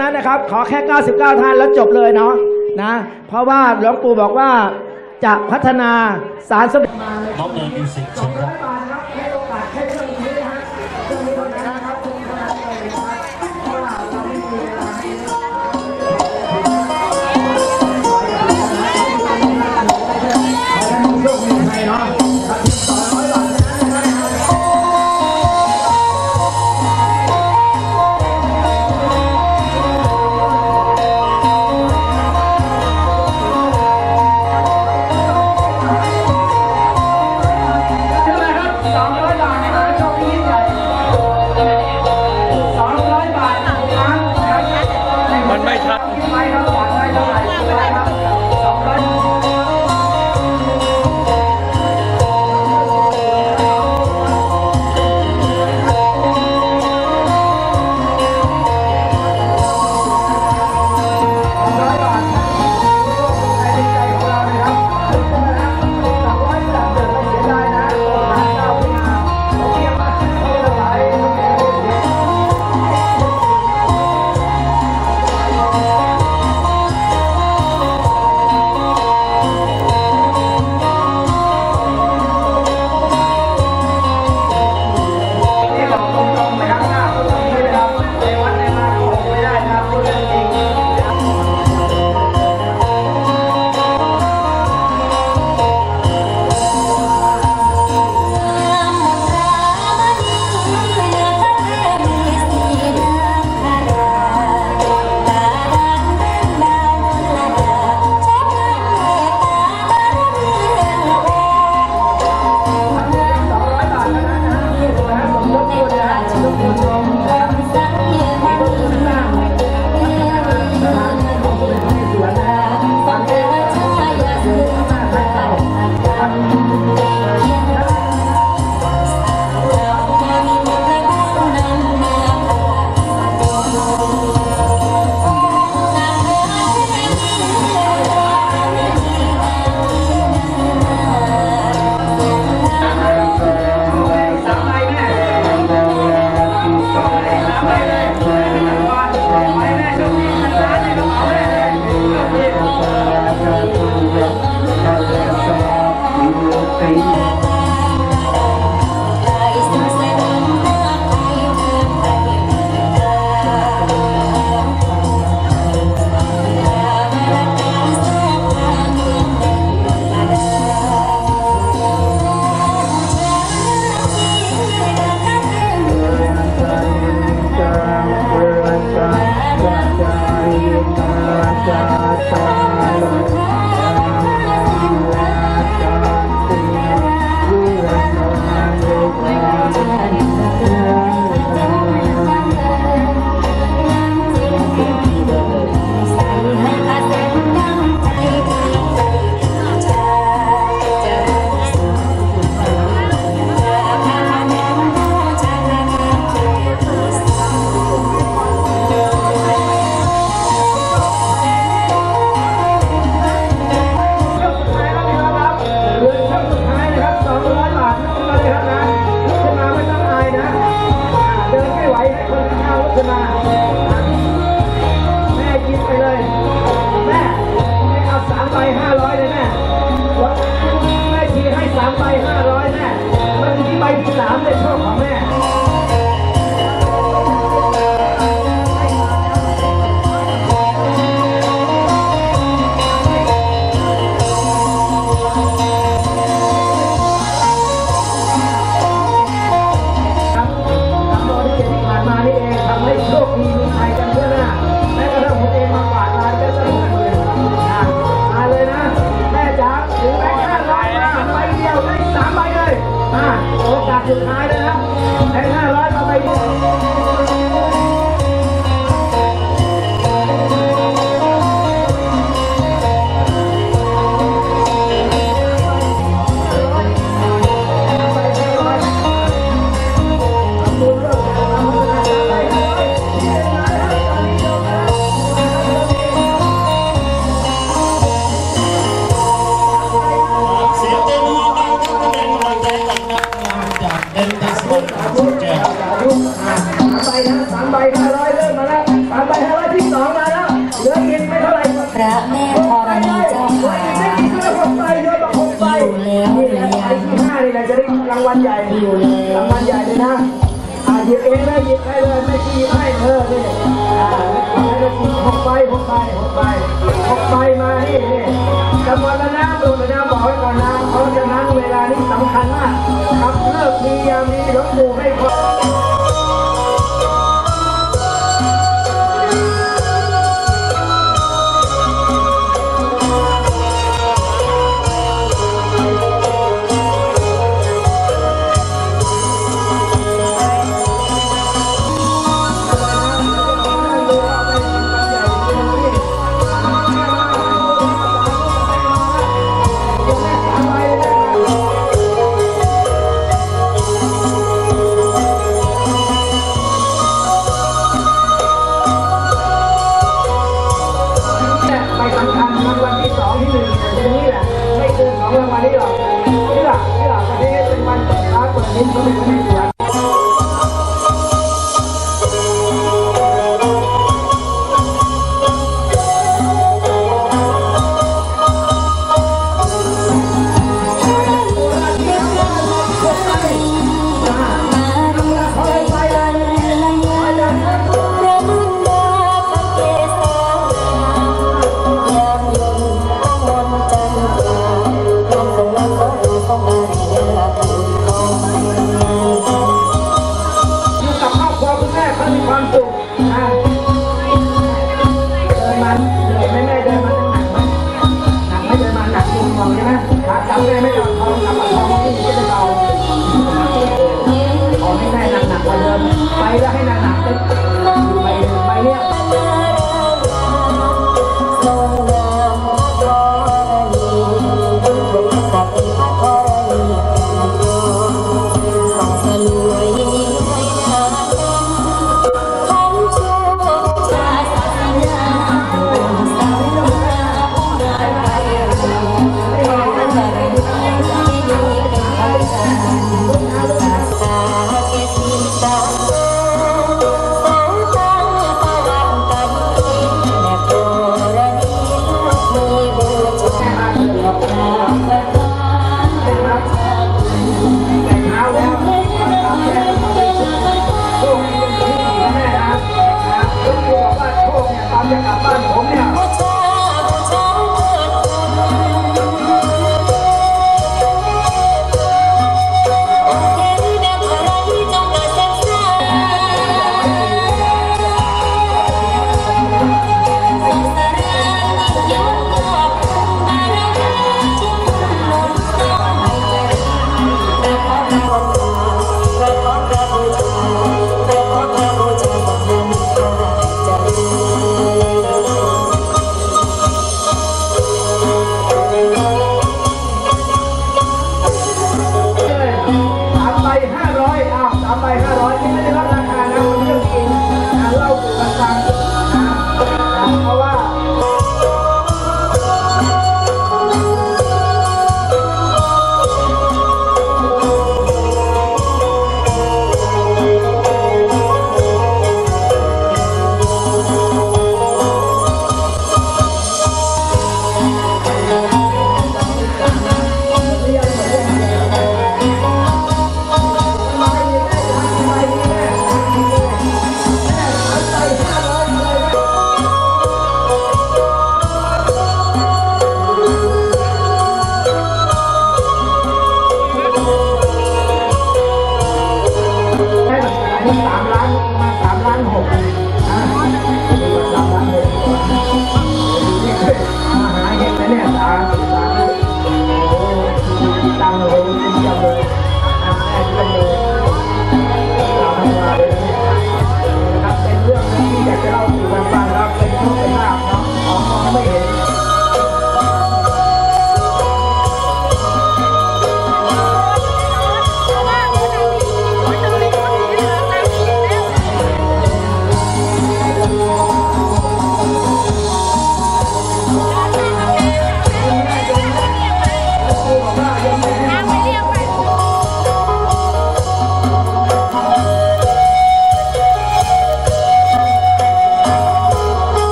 นั้นนะครับ ขอแค่ 99 ท่านแล้วจบเลยเนาะนะ เพราะว่าหลวงปู่บอกว่าจะพัฒนาสารสมเด็จมาน้องเนยมิวสิกเชิญครับ บให้เลยไม่กีบให้เธอนี่อ่าไม่ได้กีบหกใบหกใบหกใบหกใบมานี่นี่จำวันละนะดูนะนบอกไว้ก่อนนะเพาะะนั้นเวลานี้สำคัญมากครับเลิกดียามีหลวงปู่ให้คน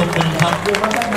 করবেন।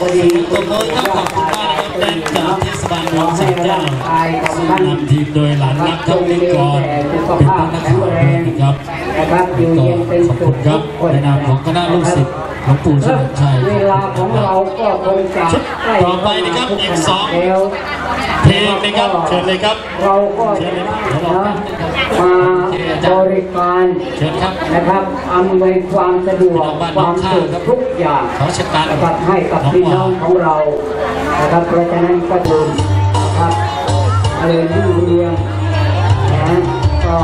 ตัวโน้ตขอบคุณมากนะครับแดนจากเทศบาลเองเจ้าซึ่งนำทีมโดยหลานรักเข้าลิกรเป็นนักข่าวนะครับก็ขอบคุณครับในนามของคณะลูกศิษย์ หลวงปู่เชัเวลาของเราก็คงจะชุต่อไปนะครับอีกสองเพลงนะครับเชิญเลยครับเราก็จะมาบริการนะครับอำนวยความสะดวกความสะดวกทุกอย่างขอชการนะคให้กับพี่น้องของเรานะครับเพราะฉะนั้นก็ดูนะครับเลยที่เรียงนะก็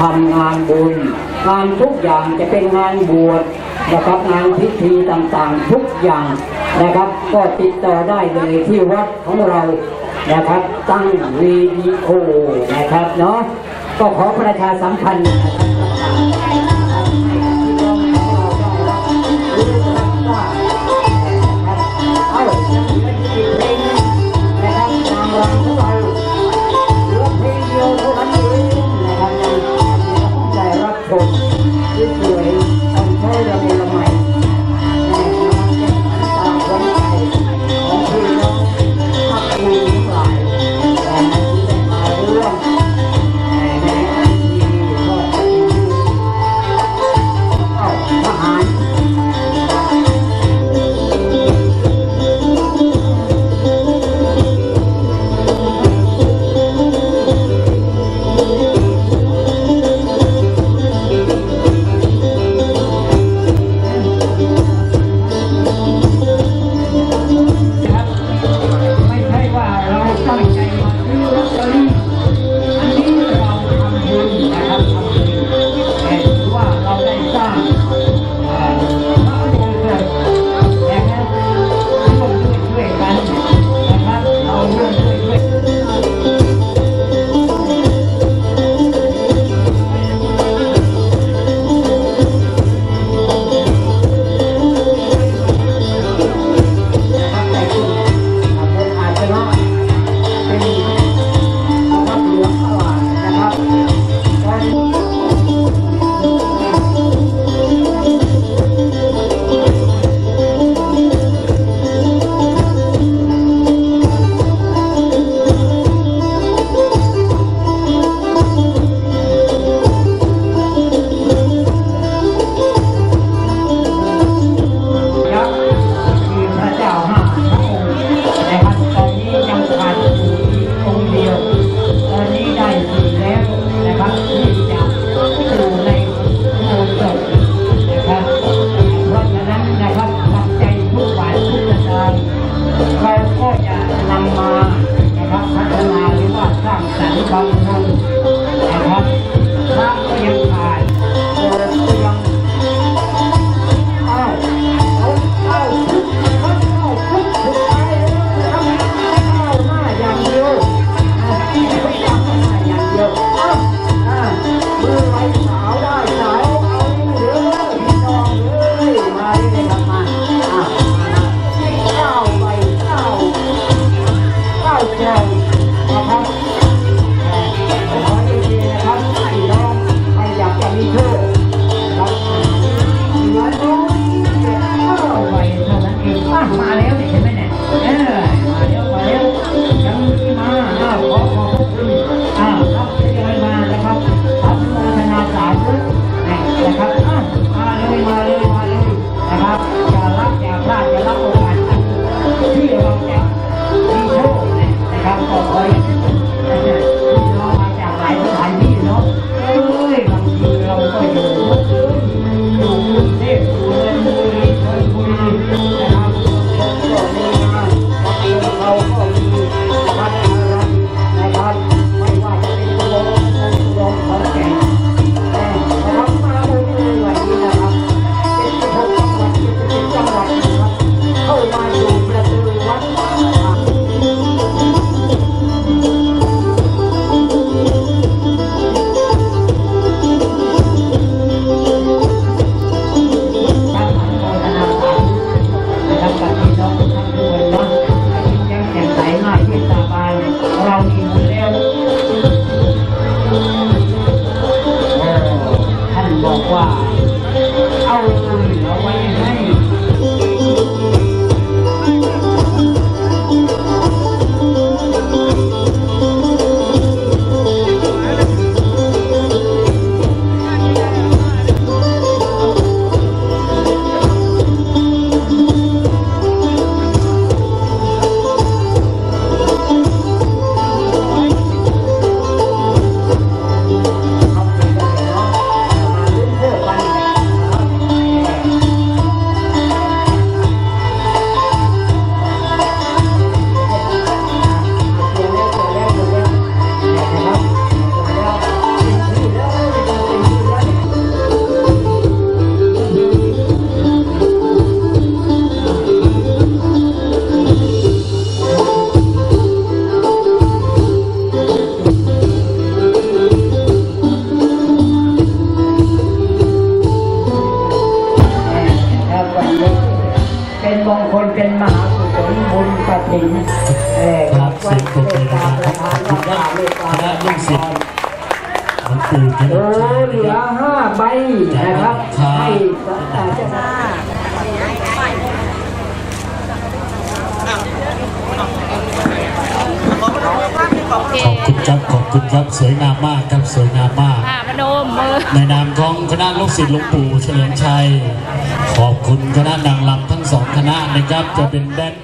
ทำงานบุญงานทุกอย่างจะเป็นงานบวชนะครับงานพิธีต่างๆทุกอย่างนะครับ ก็ติดต่อได้เลยที่วัดของเรานะครับ ตั้งวีดีโอนะครับเนาะก็ขอประชาสัมพันธ์ 话。 คุณครับขอบคุณครับสวยงามมากครับสวยงามมาก อ่ามามมือ ในนามของคณะลูกศิษย์หลวงปู่เฉลิมชัย ขอบคุณคณะนางรำทั้งสองคณะนะครับจะเป็นแดน